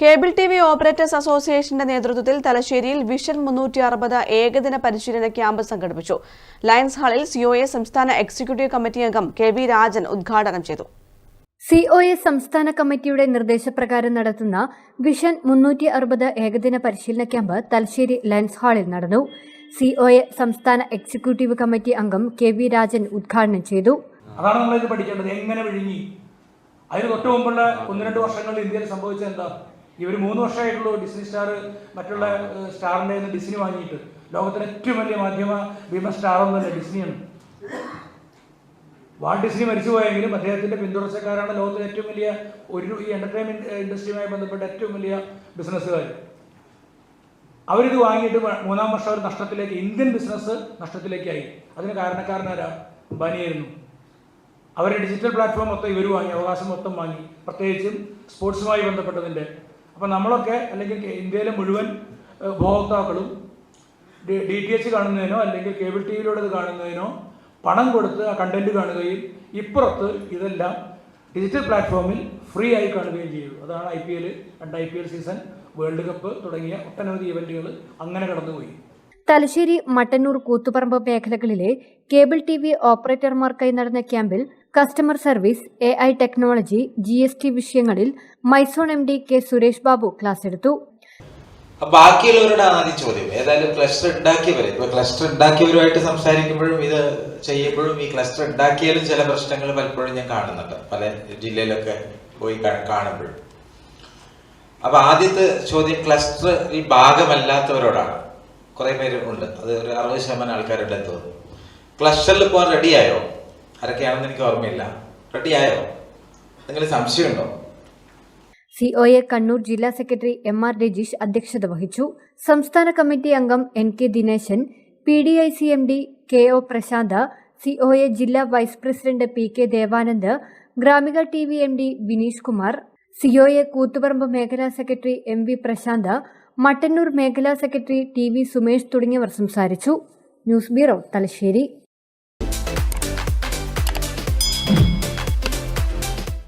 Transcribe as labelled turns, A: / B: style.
A: Cable T V operators അസോസിയേഷന്റെ നേതൃത്വത്തിൽ തലശ്ശേരിയിൽ വിഷൻ മുന്നൂറ്റി അറുപത് ഏകദിന പരിശീലന ക്യാമ്പ് സംഘടിപ്പിച്ചു. ലയൻസ് ഹാളിൽ സിഒഎ സംസ്ഥാന എക്സിക്യൂട്ടീവ് കമ്മിറ്റി അംഗം കെ വി രാജൻ ഉദ്ഘാടനം ചെയ്തു.
B: സി ഒ എ സംസ്ഥാന കമ്മിറ്റിയുടെ നിർദ്ദേശപ്രകാരം നടത്തുന്ന വിഷൻ മുന്നൂറ്റി അറുപത് ഏകദിന പരിശീലന ക്യാമ്പ് തലശ്ശേരി ലയൻസ് ഹാളിൽ നടന്നു. സി ഒ എ സംസ്ഥാന എക്സിക്യൂട്ടീവ് കമ്മിറ്റി അംഗം കെ വി രാജൻ ഉദ്ഘാടനം ചെയ്തു.
C: അതാണ് നമ്മളിത് പഠിക്കേണ്ടത്. എങ്ങനെ വിഴുങ്ങി? അതിന് തൊട്ട് മുമ്പുള്ള ഒന്ന് രണ്ട് വർഷങ്ങളിൽ ഇന്ത്യയിൽ സംഭവിച്ചത് എന്താ? ഇവർ മൂന്ന് വർഷമായിട്ടുള്ളൂ ഡിസ്നി സ്റ്റാർ മറ്റുള്ള സ്റ്റാറിന്റെ ഡിസ്നി വാങ്ങിയിട്ട്. ലോകത്തിലെ ഏറ്റവും വലിയ മാധ്യമ ഭീമ സ്റ്റാർ ഒന്നും തന്നെ ഡിസ്നിയാണ്. വാൾട്ട് ഡിസ്നി മരിച്ചുപോയെങ്കിലും അദ്ദേഹത്തിന്റെ പിന്തുടർച്ചക്കാരാണ് ലോകത്തിലെ ഏറ്റവും വലിയ ഒരു ഈ എന്റർടൈൻമെന്റ് ഇൻഡസ്ട്രിയുമായി ബന്ധപ്പെട്ട ഏറ്റവും വലിയ ബിസിനസ്സുകാർ. അവരിത് വാങ്ങിയിട്ട് മൂന്നാം വർഷം അവർ നഷ്ടത്തിലേക്ക് ഇന്ത്യൻ ബിസിനസ് നഷ്ടത്തിലേക്കായി. അതിന് കാരണക്കാരനാരാ? അംബാനിയായിരുന്നു അവരുടെ ഡിജിറ്റൽ പ്ലാറ്റ്ഫോം മൊത്തം ഇവർ വാങ്ങി അവകാശം മൊത്തം വാങ്ങി. പ്രത്യേകിച്ചും സ്പോർട്സുമായി ബന്ധപ്പെട്ടതിന്റെ അപ്പോൾ നമ്മളൊക്കെ അല്ലെങ്കിൽ ഇന്ത്യയിലെ മുഴുവൻ ഉപഭോക്താക്കളും ഡി ടി എച്ച് കാണുന്നതിനോ അല്ലെങ്കിൽ കേബിൾ ടി വിയിലൂടെ ഇത് കാണുന്നതിനോ പണം കൊടുത്ത് ആ കണ്ടന്റ് കാണുകയും ഇപ്പുറത്ത് ഇതെല്ലാം ഡിജിറ്റൽ പ്ലാറ്റ്ഫോമിൽ ഫ്രീ ആയി കാണുകയും ചെയ്തു. അതാണ് ഐ പി എൽ രണ്ട് I P L season world cup തുടങ്ങിയ ഒട്ടനവധി ഇവന്റുകൾ അങ്ങനെ കടന്നുപോയി.
B: തലശ്ശേരി മട്ടന്നൂർ കൂത്തുപറമ്പ് മേഖലകളിലെ കേബിൾ ടി വി ഓപ്പറേറ്റർമാർക്കായി നടന്ന ക്യാമ്പിൽ customer service A I technology G S T വിഷയങ്ങളിൽ MyZone M D K Suresh Babu class എടുത്തു.
D: ബാക്കിയുള്ളവരുടെ ആദ്യ ചോദ്യം ഏതായാലും ക്ലസ്റ്റർ ഉണ്ടാക്കിയവര് ഇപ്പൊ ക്ലസ്റ്റർ ഉണ്ടാക്കിയവരുമായിട്ട് സംസാരിക്കുമ്പോഴും ഇത് ചെയ്യുമ്പോഴും ഈ ക്ലസ്റ്റർ ഉണ്ടാക്കിയാലും ചില പ്രശ്നങ്ങൾ പലപ്പോഴും ഞാൻ കാണുന്നുണ്ട് പല ജില്ലയിലൊക്കെ പോയി കാണുമ്പോഴും. അപ്പൊ ആദ്യത്തെ ചോദ്യം ക്ലസ്റ്ററിൽ ഭാഗമല്ലാത്തവരോടാണ്. കുറെ പേര് ഉണ്ട് അത് ഒരു അറുപത് ശതമാനം ആൾക്കാരുടെ തോന്നുന്നു. ക്ലസ്റ്ററിൽ പോകാൻ റെഡിയായോ ആരൊക്കെയാണെന്ന് എനിക്ക് ഓർമ്മയില്ല. റെഡിയായോ? എന്തെങ്കിലും സംശയമുണ്ടോ?
B: സി ഒ എ കണ്ണൂർ ജില്ലാ സെക്രട്ടറി എം ആർ രജീഷ് അധ്യക്ഷത വഹിച്ചു. സംസ്ഥാന കമ്മിറ്റി അംഗം N K Dineshan P D I C M D K O Prashanth C O A ജില്ലാ vice president P K Devanand Gramika T V M D Vineesh Kumar C O A Koothuparamba മേഖലാ secretary M V Prashanth Mattannur മേഖലാ secretary T V Sumesh തുടങ്ങിയവർ സംസാരിച്ചു. News bureau Thalassery.